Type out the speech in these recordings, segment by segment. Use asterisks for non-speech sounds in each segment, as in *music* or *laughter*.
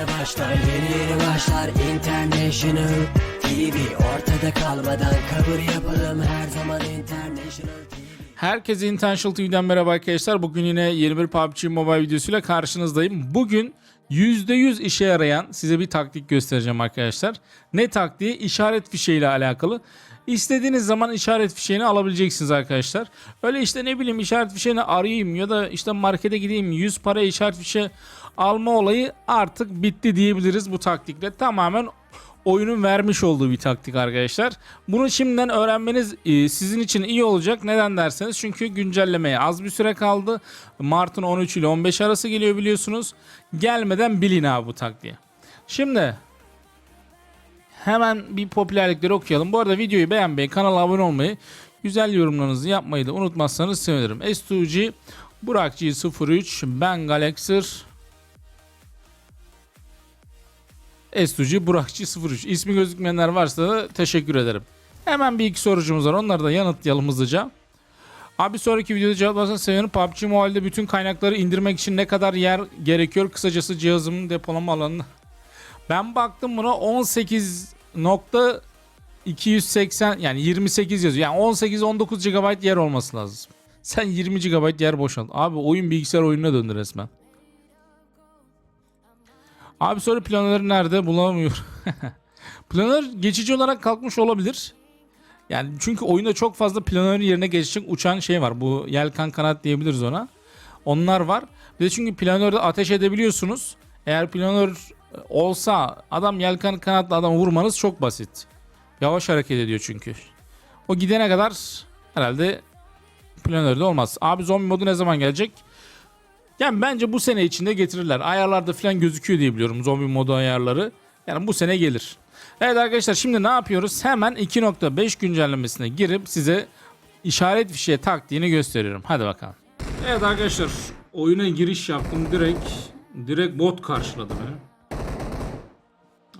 yeni başlar Yeni yeni başlar International TV Ortada kalmadan kabul yapalım Her zaman International TV Herkese Intentional TV'den merhaba arkadaşlar. Bugün yine yeni bir PUBG Mobile videosuyla karşınızdayım. Bugün %100 işe yarayan size bir taktik göstereceğim arkadaşlar. Ne taktiği? İşaret fişeğiyle alakalı. İstediğiniz zaman işaret fişeğini alabileceksiniz arkadaşlar. Öyle işte ne bileyim işaret fişeğini arayayım ya da işte markete gideyim 100 para işaret fişeği alma olayı artık bitti diyebiliriz bu taktikle. Tamamen oyunun vermiş olduğu bir taktik arkadaşlar. Bunu şimdiden öğrenmeniz e, sizin için iyi olacak. Neden derseniz çünkü güncellemeye az bir süre kaldı. Mart'ın 13 ile 15 arası geliyor biliyorsunuz. Gelmeden bilin abi bu taktiği. Şimdi hemen bir popülerlikleri okuyalım. Bu arada videoyu beğenmeyi, kanala abone olmayı, güzel yorumlarınızı yapmayı da unutmazsanız sevinirim. S2G, Burak G03, ben Galaxer, Estuci Burakçı 03. İsmi gözükmeyenler varsa da teşekkür ederim. Hemen bir iki sorucumuz var. Onları da yanıtlayalım hızlıca. Abi sonraki videoda cevaplarsanız sevinirim. PUBG Mobile'de bütün kaynakları indirmek için ne kadar yer gerekiyor? Kısacası cihazımın depolama alanına. Ben baktım buna 18.280 yani 28 yazıyor. Yani 18-19 GB yer olması lazım. Sen 20 GB yer boşalt. Abi oyun bilgisayar oyununa döndü resmen. Abi sonra planör nerede bulamıyor. *laughs* planör geçici olarak kalkmış olabilir. Yani çünkü oyunda çok fazla planörün yerine geçecek uçan şey var. Bu yelkan kanat diyebiliriz ona. Onlar var. Bir de çünkü planörde ateş edebiliyorsunuz. Eğer planör olsa adam yelkan kanatla adam vurmanız çok basit. Yavaş hareket ediyor çünkü. O gidene kadar herhalde planörde olmaz. Abi zombi modu ne zaman gelecek? Yani bence bu sene içinde getirirler. Ayarlarda falan gözüküyor diye biliyorum zombi modu ayarları. Yani bu sene gelir. Evet arkadaşlar şimdi ne yapıyoruz? Hemen 2.5 güncellemesine girip size işaret fişeği taktiğini gösteriyorum. Hadi bakalım. Evet arkadaşlar oyuna giriş yaptım direkt direkt bot karşıladı beni.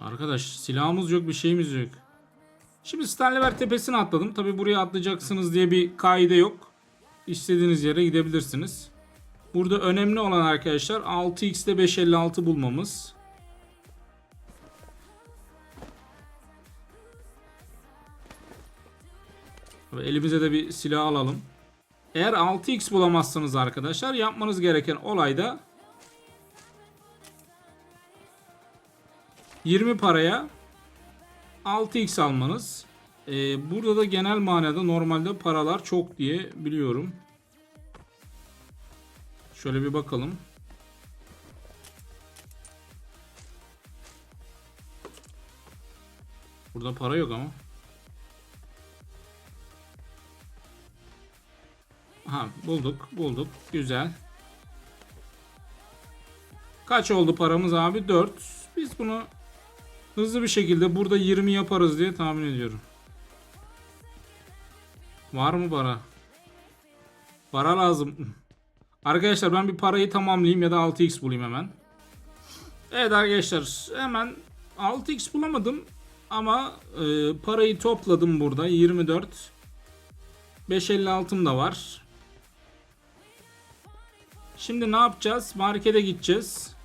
Arkadaş silahımız yok bir şeyimiz yok. Şimdi Stanlever tepesine atladım. Tabi buraya atlayacaksınız diye bir kaide yok. İstediğiniz yere gidebilirsiniz. Burada önemli olan arkadaşlar 6x'te 556 bulmamız. Ve elimize de bir silah alalım. Eğer 6x bulamazsanız arkadaşlar yapmanız gereken olay da 20 paraya 6x almanız. Ee, burada da genel manada normalde paralar çok diye biliyorum. Şöyle bir bakalım. Burada para yok ama. Ha bulduk bulduk. Güzel. Kaç oldu paramız abi? 4. Biz bunu hızlı bir şekilde burada 20 yaparız diye tahmin ediyorum. Var mı para? Para lazım. *laughs* Arkadaşlar ben bir parayı tamamlayayım ya da 6x bulayım hemen. Evet arkadaşlar hemen 6x bulamadım ama e, parayı topladım burada 24 556'm da var. Şimdi ne yapacağız? Markete gideceğiz.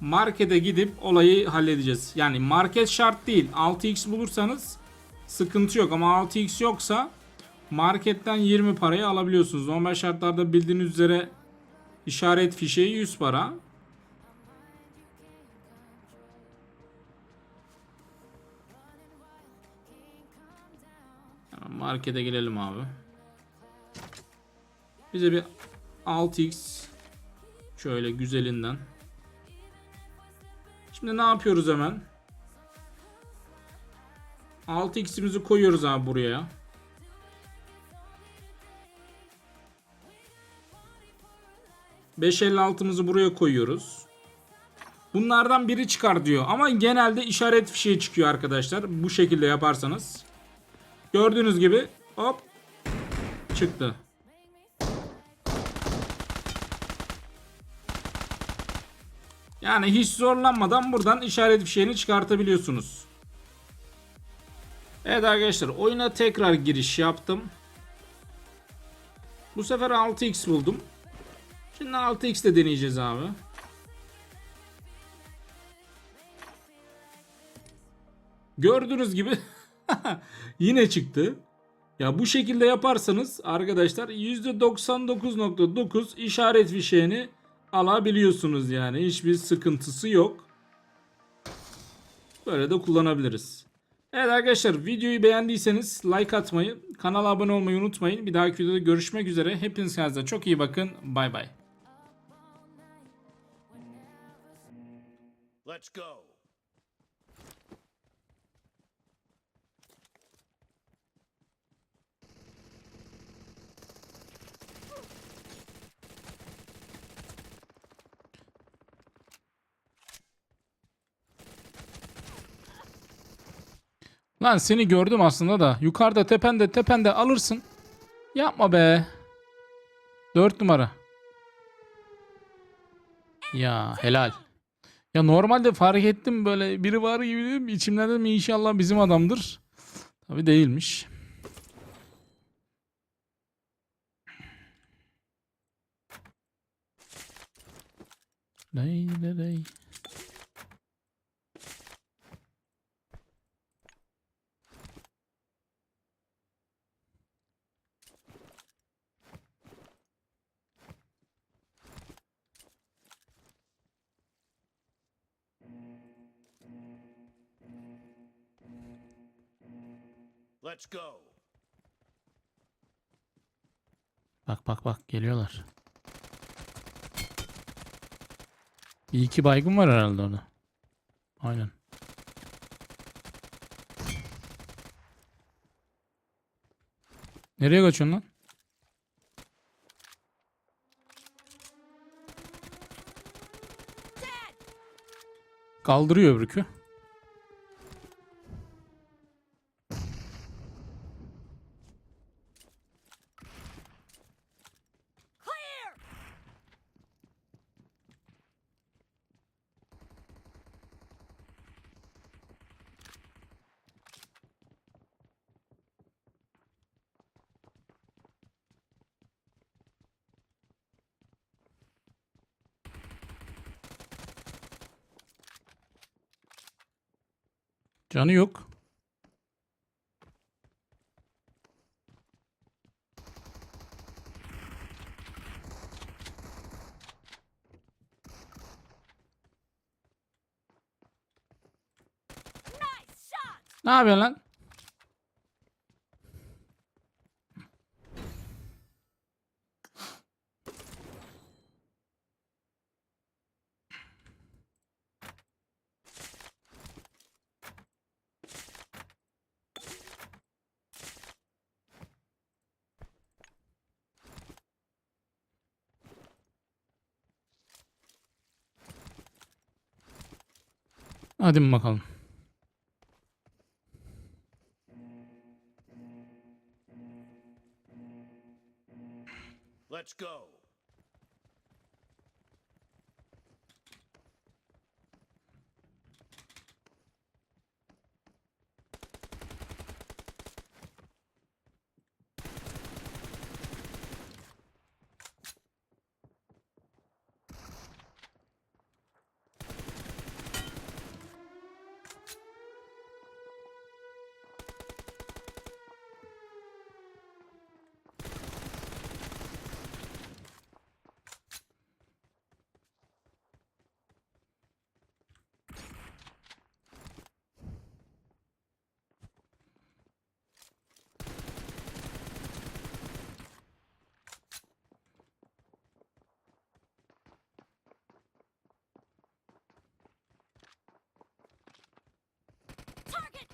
Markete gidip olayı halledeceğiz. Yani market şart değil. 6x bulursanız sıkıntı yok ama 6x yoksa marketten 20 parayı alabiliyorsunuz. Normal şartlarda bildiğiniz üzere işaret fişeği 100 para. Markete gelelim abi. Bize bir 6x şöyle güzelinden. Şimdi ne yapıyoruz hemen? 6x'imizi koyuyoruz abi buraya. 556'mızı buraya koyuyoruz. Bunlardan biri çıkar diyor. Ama genelde işaret fişeği çıkıyor arkadaşlar. Bu şekilde yaparsanız. Gördüğünüz gibi hop çıktı. Yani hiç zorlanmadan buradan işaret fişeğini çıkartabiliyorsunuz. Evet arkadaşlar oyuna tekrar giriş yaptım. Bu sefer 6x buldum. Şimdi 6x de deneyeceğiz abi. Gördüğünüz gibi *laughs* yine çıktı. Ya bu şekilde yaparsanız arkadaşlar %99.9 işaret fişeğini alabiliyorsunuz yani. Hiçbir sıkıntısı yok. Böyle de kullanabiliriz. Evet arkadaşlar videoyu beğendiyseniz like atmayı, kanala abone olmayı unutmayın. Bir dahaki videoda görüşmek üzere. Hepiniz kendinize çok iyi bakın. Bay bay. Let's go. Lan seni gördüm aslında da. Yukarıda tepende tepende alırsın. Yapma be. 4 numara. Ya helal. Ya normalde fark ettim böyle biri var gibi dedim. İçimden dedim inşallah bizim adamdır. Tabi değilmiş. Lay lay lay. Let's go. Bak bak bak geliyorlar. Bir iki baygın var herhalde orada. Aynen. Nereye kaçıyorsun lan? Kaldırıyor öbürkü. Canı yok. Ne yapıyorsun lan? Hadi bakalım. Let's go.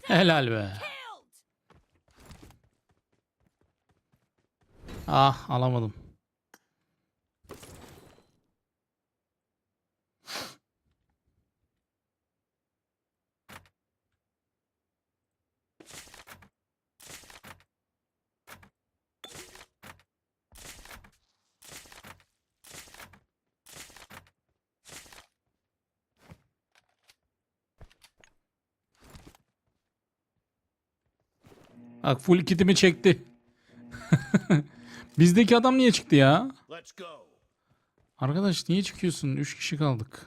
Helal be. Ah alamadım. Bak full kitimi çekti. *laughs* Bizdeki adam niye çıktı ya? Arkadaş niye çıkıyorsun? 3 kişi kaldık.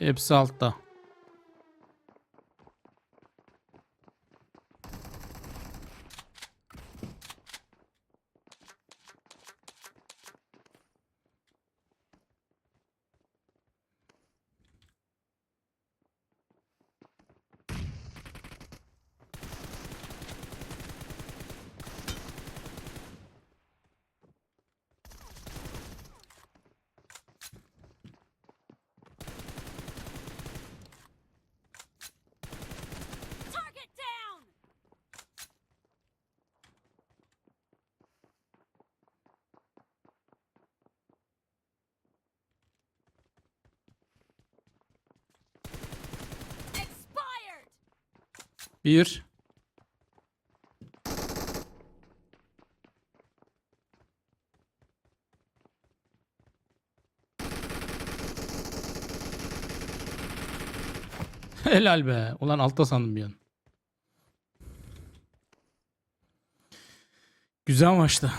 Hepsi altta. Bir. *laughs* Helal be. Ulan altta sandım bir an. Güzel maçtı.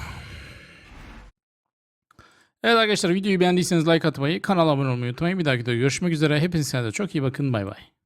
Evet arkadaşlar videoyu beğendiyseniz like atmayı, kanala abone olmayı unutmayın. Bir dahaki videoda görüşmek üzere. Hepinize de çok iyi bakın. Bay bay.